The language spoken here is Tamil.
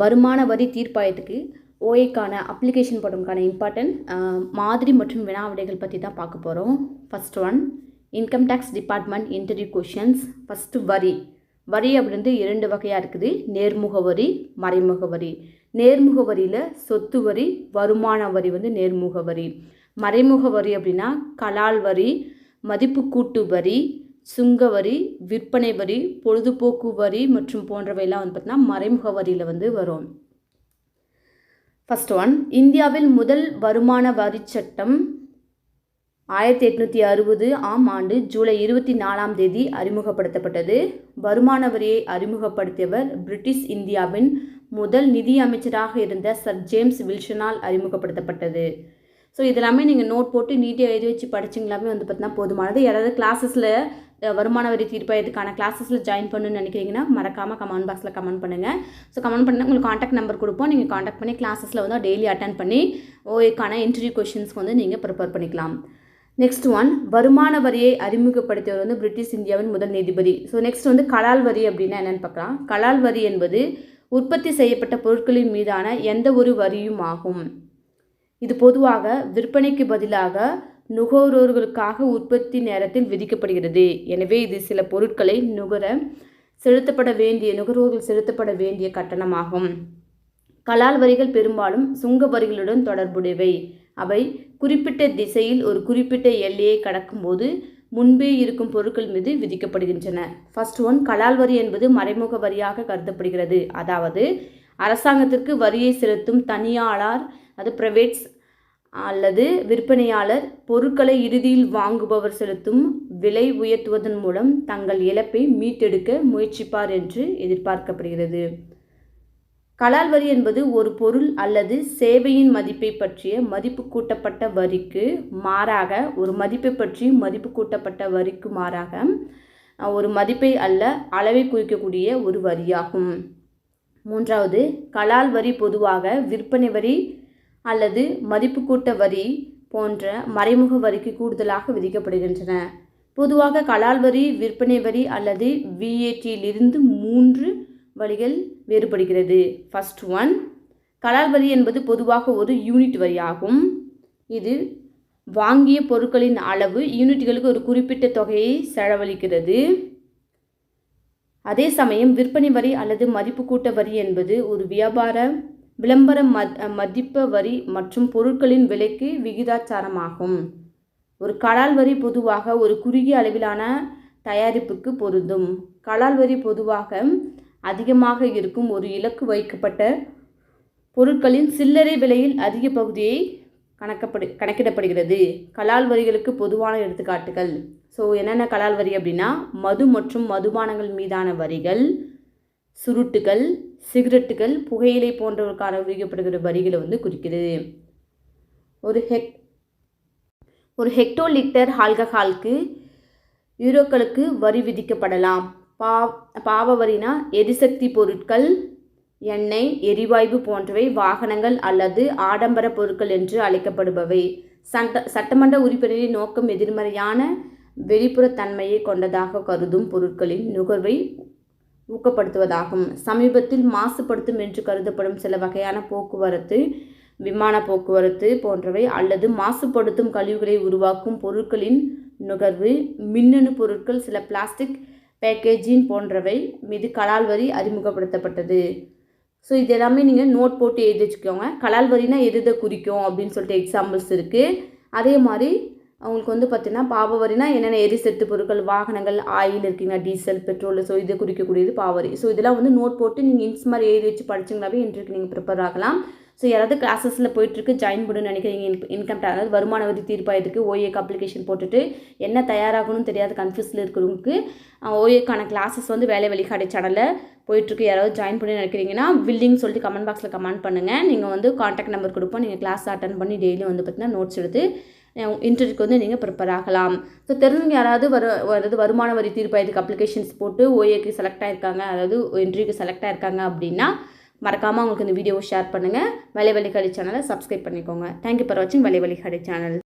வருமான வரி தீர்ப்பாயத்துக்கு ஓஏக்கான அப்ளிகேஷன் போடுறதுக்கான இம்பார்ட்டன்ட் மாதிரி மற்றும் வினாவிடைகள் பற்றி தான் பார்க்க போகிறோம் first one income tax department interview questions first வரி. வரி அப்படின்றது இரண்டு வகையாக இருக்குது. நேர்முக வரி மறைமுக வரி. நேர்முக வரியில் சொத்து வரி வருமான வரி வந்து நேர்முக வரி. மறைமுக வரி அப்படின்னா கலால் வரி மதிப்பு கூட்டு வரி சுங்க வரி விற்பனை வரி பொழுதுபோக்கு வரி மற்றும் போன்றவையெல்லாம் வந்து பார்த்தீங்கன்னா மறைமுக வரியில் வந்து வரும். ஃபர்ஸ்ட் ஒன் இந்தியாவில் முதல் வருமான வரி சட்டம் ஆயிரத்தி எட்நூற்றி அறுபது ஆம் ஆண்டு ஜூலை இருபத்தி நாலாம் தேதி அறிமுகப்படுத்தப்பட்டது. வருமான வரியை அறிமுகப்படுத்தியவர் பிரிட்டிஷ் இந்தியாவின் முதல் நிதி அமைச்சராக இருந்த சர் ஜேம்ஸ் வில்சனால் அறிமுகப்படுத்தப்பட்டது. ஸோ இதெல்லாமே நீங்கள் நோட் போட்டு நீட்டாக எழுதி வச்சு படிச்சிங்களாமே வந்து பார்த்தீங்கன்னா போதுமானது. யாராவது கிளாஸஸில் வருமான வரி தீர்ப்பாயத்துக்கான கிளாஸஸில் ஜாயின் பண்ணணும்னு நினைக்கிறீங்கன்னா மறக்காமல் கமெண்ட் பாக்ஸில் கமெண்ட் பண்ணுங்கள் ஸோ கமெண்ட் பண்ணால் உங்களுக்கு காண்டாக்ட் நம்பர் கொடுப்போம். நீங்கள் காண்டாக்ட் பண்ணி கிளாஸஸில் வந்து டெய்லி அட்டன் பண்ணி ஓஏக்கான இன்டர்வியூ கொஷின்ஸ்க்கு வந்து நீங்கள் ப்ரிப்பேர் பண்ணிக்கலாம். நெக்ஸ்ட் ஒன் வருமான வரியை அறிமுகப்படுத்தியவர் வந்து பிரிட்டிஷ் இந்தியாவின் முதல் நீதிபதி. ஸோ நெக்ஸ்ட் வந்து கலால் வரி அப்படின்னா என்னென்னு பார்க்கலாம். கலால் வரி என்பது உற்பத்தி செய்யப்பட்ட பொருட்களின் மீதான எந்த ஒரு வரியும் ஆகும். இது பொதுவாக விற்பனைக்கு பதிலாக நுகர்வோர்களுக்காக உற்பத்தி நேரத்தில் விதிக்கப்படுகிறது. எனவே இது சில பொருட்களை நுகர செலுத்தப்பட வேண்டிய நுகர்வோர்கள் செலுத்தப்பட வேண்டிய கட்டணமாகும். கலால் வரிகள் பெரும்பாலும் சுங்க வரிகளுடன் தொடர்புடையவை. அவை குறிப்பிட்ட திசையில் ஒரு குறிப்பிட்ட எல்லையை கடக்கும்போது முன்பே இருக்கும் பொருட்கள் மீது விதிக்கப்படுகின்றன. ஃபர்ஸ்ட் ஒன் கலால் வரி என்பது மறைமுக வரியாக கருதப்படுகிறது. அதாவது அரசாங்கத்திற்கு வரியை செலுத்தும் தனியாளார் அது பிரைவேட்ஸ் அல்லது விற்பனையாளர் பொருட்களை இறுதியில் வாங்குபவர் செலுத்தும் விலை உயர்த்துவதன் மூலம் தங்கள் இழப்பை மீட்டெடுக்க முயற்சிப்பார் என்று எதிர்பார்க்கப்படுகிறது. கலால் வரி என்பது ஒரு பொருள் அல்லது சேவையின் மதிப்பை பற்றிய மதிப்பு கூட்டப்பட்ட வரிக்கு மாறாக ஒரு மதிப்பை பற்றி மதிப்பு கூட்டப்பட்ட வரிக்கு மாறாக ஒரு மதிப்பை அல்ல அளவை குறிக்கக்கூடிய ஒரு வரியாகும். மூன்றாவது கலால் வரி பொதுவாக விற்பனை வரி அல்லது மதிப்பு கூட்ட வரி போன்ற மறைமுக வரிக்கு கூடுதலாக விதிக்கப்படுகின்றன. பொதுவாக கலால் வரி விற்பனை வரி அல்லது விஏடியிலிருந்து மூன்று வழிகள் வேறுபடுகிறது. ஃபஸ்ட் ஒன் கலால் வரி என்பது பொதுவாக ஒரு யூனிட் வரியாகும். இது வாங்கிய பொருட்களின் அளவு யூனிட்டுகளுக்கு ஒரு குறிப்பிட்ட தொகையை செலவழிக்கிறது. அதே சமயம் விற்பனை வரி அல்லது மதிப்பு கூட்ட வரி என்பது ஒரு வியாபார விளம்பர மத் மதிப்ப வரி மற்றும் பொருட்களின் விலைக்கு விகிதாச்சாரமாகும் ஒரு கலால் வரி பொதுவாக ஒரு குறுகிய அளவிலான தயாரிப்புக்கு பொருந்தும். கலால் வரி பொதுவாக அதிகமாக இருக்கும் ஒரு இலக்கு வைக்கப்பட்ட பொருட்களின் சில்லறை விலையில் அதிக பகுதியை கணக்கப்படு கணக்கிடப்படுகிறது. கலால் வரிகளுக்கு பொதுவான எடுத்துக்காட்டுகள். ஸோ என்னென்ன கலால் வரி அப்படின்னா மது மற்றும் மதுபானங்கள் மீதான வரிகள் சுருட்டுகள் சிகரெட்டுகள் புகையிலை போன்றவருக்கான விதிக்கப்படுகிற வரிகளை வந்து குறிக்கிறது. ஒரு ஹெக் ஒரு ஹெக்டோ லிட்டர் ஆல்கஹாலுக்கு யூரோக்களுக்கு வரி விதிக்கப்படலாம். பா பாவ வரினா எரிசக்தி பொருட்கள் எண்ணெய் எரிவாயு போன்றவை வாகனங்கள் அல்லது ஆடம்பர பொருட்கள் என்று அழைக்கப்படுபவை. சட்ட சட்டமன்ற உறுப்பினரின் நோக்கம் எதிர்மறையான வெளிப்புற தன்மையை கொண்டதாக கருதும் பொருட்களின் நுகர்வை ஊக்கப்படுத்துவதாகும். சமீபத்தில் மாசுபடுத்தும் என்று கருதப்படும் சில வகையான போக்குவரத்து விமான போக்குவரத்து போன்றவை அல்லது மாசுபடுத்தும் கழிவுகளை உருவாக்கும் பொருட்களின் நுகர்வு மின்னணு பொருட்கள் சில பிளாஸ்டிக் பேக்கேஜிங் போன்றவை மீது கலால் வரி அறிமுகப்படுத்தப்பட்டது. ஸோ இது எல்லாமே நீங்கள் நோட் போட்டு எழுதி வச்சுக்கோங்க. கலால் வரினா எது குறிக்கும் அப்படின்னு சொல்லிட்டு எக்ஸாம்பிள்ஸ் இருக்குது அதே மாதிரி அவங்களுக்கு வந்து பார்த்திங்கன்னா பாவ வரினா என்னென்ன எரிசத்து பொருட்கள் வாகனங்கள் ஆயில் இருக்குங்க டீசல் பெட்ரோல் ஸோ இது குறிக்கக்கூடியது பாவரி ஸோ இதெல்லாம் வந்து நோட் போட்டு நீங்கள் இன்ஸ் மாதிரி எழுதி வச்சு படிச்சிங்களாவே இன்றைக்கு நீங்கள் ப்ரிப்பேர் ஆகலாம். ஸோ யாராவது கிளாஸஸில் போயிட்டுருக்கு ஜாயின் பண்ணணும்னு நினைக்கிறீங்க இன்கம் அதாவது வருமான வரி தீர்ப்பாயத்துக்கு ஓஏக்கு அப்ளிகேஷன் போட்டுட்டு என்ன தயாராகணும்னு தெரியாத கன்ஃபியூஸில் இருக்கிறவங்களுக்கு ஓஏக்கான கிளாஸஸ் வந்து வேலை வழிகாடை சேனலில் போயிட்டுருக்கு யாராவது ஜாயின் பண்ணி நினைக்கிறீங்கன்னா வில்லிங் சொல்லிட்டு கமெண்ட் பாக்ஸில் கமெண்ட் பண்ணுங்கள் நீங்கள் வந்து காண்டாக்ட் நம்பர் கொடுப்போம். நீங்கள் கிளாஸ் அட்டன் பண்ணி டெய்லி வந்து பார்த்தீங்கன்னா நோட்ஸ் எடுத்து இன்டர்வியூக்கு வந்து நீங்கள் ப்ரிப்பேர் ஆகலாம். ஸோ தெரிஞ்சவங்க யாராவது வரு அதாவது வருமான வரி தீர்ப்பாயத்துக்கு அப்ளிகேஷன்ஸ் போட்டு ஓஏக்கு செலக்ட் ஆகிருக்காங்க அதாவது இன்டர்வியூக்கு செலக்ட் ஆகிருக்காங்க அப்படின்னா மறக்காமல் உங்களுக்கு இந்த வீடியோவை ஷேர் பண்ணுங்கள் வலை கடை சேனலை சப்ஸ்கிரைப் பண்ணிக்கோங்க. தேங்க்யூ ஃபார் வாட்சிங் வலை கடை சேனல்